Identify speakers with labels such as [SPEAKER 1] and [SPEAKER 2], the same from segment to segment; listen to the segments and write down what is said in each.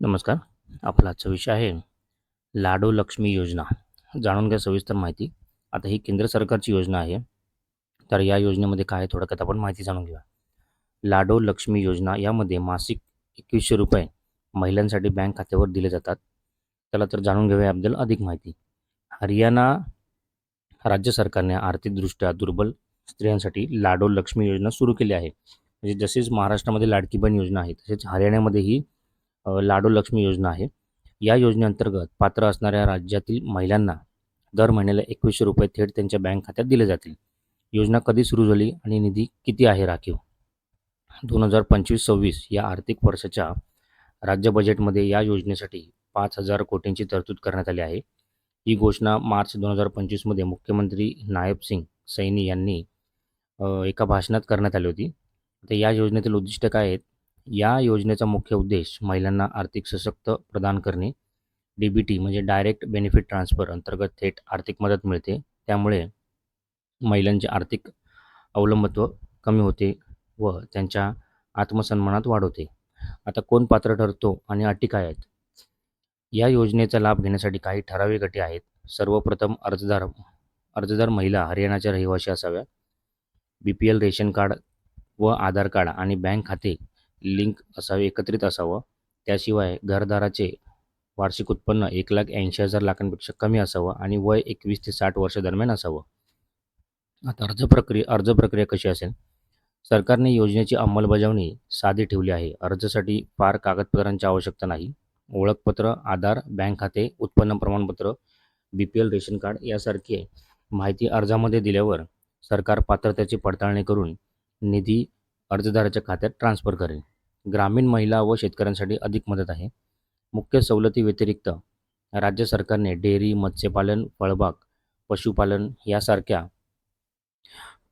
[SPEAKER 1] नमस्कार. आपला आजचा विषय आहे लाडो लक्ष्मी योजना. जाणून घ्या सविस्तर माहिती. आता ही केंद्र सरकारची योजना आहे. तर या योजनेमध्ये काय आहे थोडक्यात आपण माहिती जाणून घेऊया. लाडो लक्ष्मी योजना यामध्ये मासिक एकवीसशे रुपये महिलांसाठी बँक खात्यावर दिले जातात. त्याला तर जाणून घेऊया याबद्दल अधिक माहिती. हरियाणा राज्य सरकारने आर्थिकदृष्ट्या दुर्बल स्त्रियांसाठी लाडो लक्ष्मी योजना सुरू केली आहे. म्हणजे जसेच महाराष्ट्रामध्ये लाडकी बहीण योजना आहे तसेच हरियाणामध्येही लाडो लक्ष्मी योजना आहे. या योजनेअंतर्गत पात्र असणाऱ्या राज्यातील महिलांना दर महिन्याला एकवीसशे रुपये थेट त्यांच्या बँक खात्यात दिले जातील. योजना कधी सुरू झाली आणि निधी किती आहे राखीव? दोन हजार पंचवीस सव्वीस या आर्थिक वर्षाच्या राज्य बजेटमध्ये या योजनेसाठी पाच हजार कोटींची तरतूद करण्यात आली आहे. ही घोषणा मार्च दोन हजार पंचवीसमध्ये मुख्यमंत्री नायब सिंग सैनी यांनी एका भाषणात करण्यात आली होती. तर या योजनेतील उद्दिष्ट काय आहेत? या योजनेचा मुख्य उद्देश महिलांना आर्थिक सशक्त प्रदान करणे. डी बी टी म्हणजे डायरेक्ट बेनिफिट ट्रान्सफर अंतर्गत थेट आर्थिक मदत मिळते. त्यामुळे महिलांचे आर्थिक अवलंबत्व कमी होते व त्यांच्या आत्मसन्मानात वाढ होते. आता कोण पात्र ठरतो आणि अटी काय आहेत? या योजनेचा लाभ घेण्यासाठी काही ठराविक अटी आहेत. सर्वप्रथम अर्जदार अर्जदार महिला हरियाणाच्या रहिवाशी असाव्या B P L ration card व आधार कार्ड आणि बँक खाते लिंक असावे एकत्रित असावं. त्याशिवाय घरदाराचे वार्षिक उत्पन्न एक लाख ऐंशी हजार लाखांपेक्षा कमी असावं आणि वय एकवीस ते साठ वर्ष दरम्यान असावं. आता अर्ज प्रक्रिया अर्ज प्रक्रिया कशी असेल? सरकारने योजनेची अंमलबजावणी साधी ठेवली आहे. अर्जासाठी फार कागदपत्रांची आवश्यकता नाही. ओळखपत्र आधार बँक खाते उत्पन्न प्रमाणपत्र B P L ration card यासारखी माहिती अर्जामध्ये दिल्यावर सरकार पात्रतेची पडताळणी करून निधी अर्जदाराच्या खात्यात ट्रान्स्फर करेल. ग्रामीण महिला व शेतकऱ्यांसाठी अधिक मदत आहे. मुख्य सवलती व्यतिरिक्त राज्य सरकारने डेअरी मत्स्यपालन फळबाग पशुपालन यासारख्या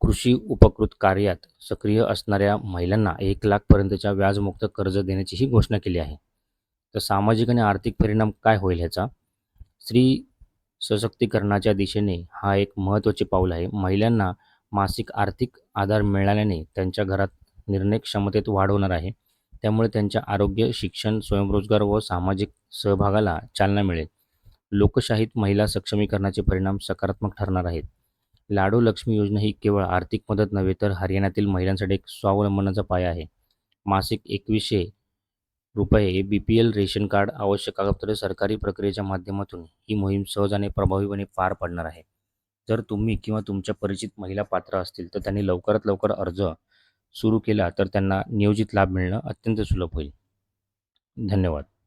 [SPEAKER 1] कृषी उपकृत कार्यात सक्रिय असणाऱ्या महिलांना एक लाखपर्यंतच्या व्याजमुक्त कर्ज देण्याचीही घोषणा केली आहे. तर सामाजिक आणि आर्थिक परिणाम काय होईल ह्याचा? स्त्री सशक्तीकरणाच्या दिशेने हा एक महत्त्वाचे पाऊल आहे. महिलांना मासिक आर्थिक आधार मिळाल्याने त्यांच्या घरात निर्णय क्षमतेत वाढ होणार आहे. त्यामुळे त्यांच्या आरोग्य शिक्षण स्वयंरोजगार व सामाजिक सहभागाला चालना मिळेल. लोकशाहीत महिला सक्षमीकरणाचे परिणाम सकारात्मक ठरणार आहेत. लाडो लक्ष्मी योजना ही केवळ आर्थिक मदत नव्हे तर हरियाणातील महिलांसाठी एक स्वावलंबनाचा पाया आहे. मासिक एकवीसशे रुपये B P L ration card आवश्यक कागदपत्रे सरकारी प्रक्रियेच्या माध्यमातून ही मोहीम सहज आणि प्रभावीपणे पार पडणार आहे. जर तुम्ही किंवा तुमच्या परिचित महिला पात्र असतील तर त्यांनी लवकरात लवकर अर्ज सुरू केला तर त्यांना नियोजित लाभ मिळणं अत्यंत सुलभ होईल. धन्यवाद.